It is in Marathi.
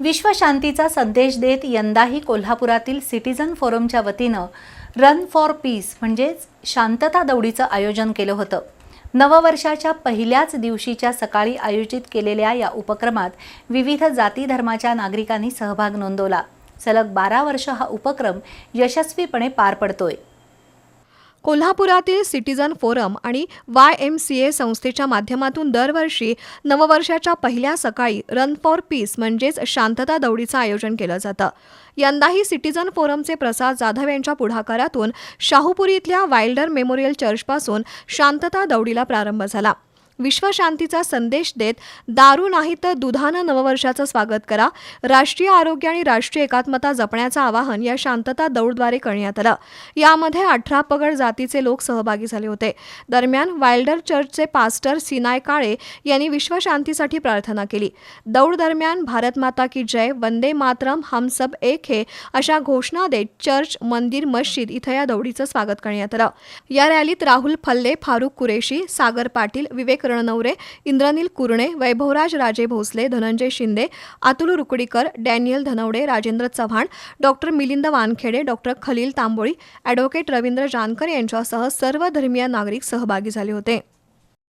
विश्वशांतीचा संदेश देत यंदाही कोल्हापुरातील सिटिझन फोरमच्या वतीनं रन फॉर पीस म्हणजेच शांतता दौडीचं आयोजन केलं होतं. नववर्षाच्या पहिल्याच दिवशीच्या सकाळी आयोजित केलेल्या या उपक्रमात विविध जाती धर्माच्या नागरिकांनी सहभाग नोंदवला. सलग बारा वर्ष हा उपक्रम यशस्वीपणे पार पडतोय. कोल्हापुरातील सिटीजन फोरम आणि वाय एम सी ए संस्थेच्या माध्यमातून दरवर्षी नववर्षाच्या पहिल्या सकाळी रन फॉर पीस म्हणजेच शांतता दौडीचं आयोजन केलं जातं. यंदाही सिटीजन फोरमचे प्रसाद जाधव यांच्या पुढाकारातून शाहूपुरी इथल्या वाईल्डर मेमोरियल चर्चपासून शांतता दौडीला प्रारंभ झाला. विश्वशांतीचा संदेश देत दारू नाही तर दुधानं नववर्षाचं स्वागत करा. राष्ट्रीय आरोग्य आणि राष्ट्रीय एकात्मता जपण्याचं आवाहन या शांतता दौडद्वारे करण्यात आलं. यामध्ये अठरा पगड जातीचे लोक सहभागी झाले होते. दरम्यान वाईल्डर चर्चचे पास्टर सिनाय काळे यांनी विश्वशांतीसाठी प्रार्थना केली. दौड दरम्यान भारत माता की जय वंदे मातरम हम सब एक हे अशा घोषणा देत चर्च मंदिर मस्जिद इथं या दौडीचं स्वागत करण्यात आलं. या रॅलीत राहुल फल्ले फारुख कुरेशी सागर पाटील विवेक Ranaware Indranil Kurane Vaibhavraj Raje Bhosale Dhananjay Shinde Atul Rukdikar Daniel Dhanawade Rajendra Chavan doctor Milind Wankhede doctor Khalil Tamboli advocate Ravindra Jankar यांच्यासह सर्व धर्मीय नागरिक सहभागी झाले होते.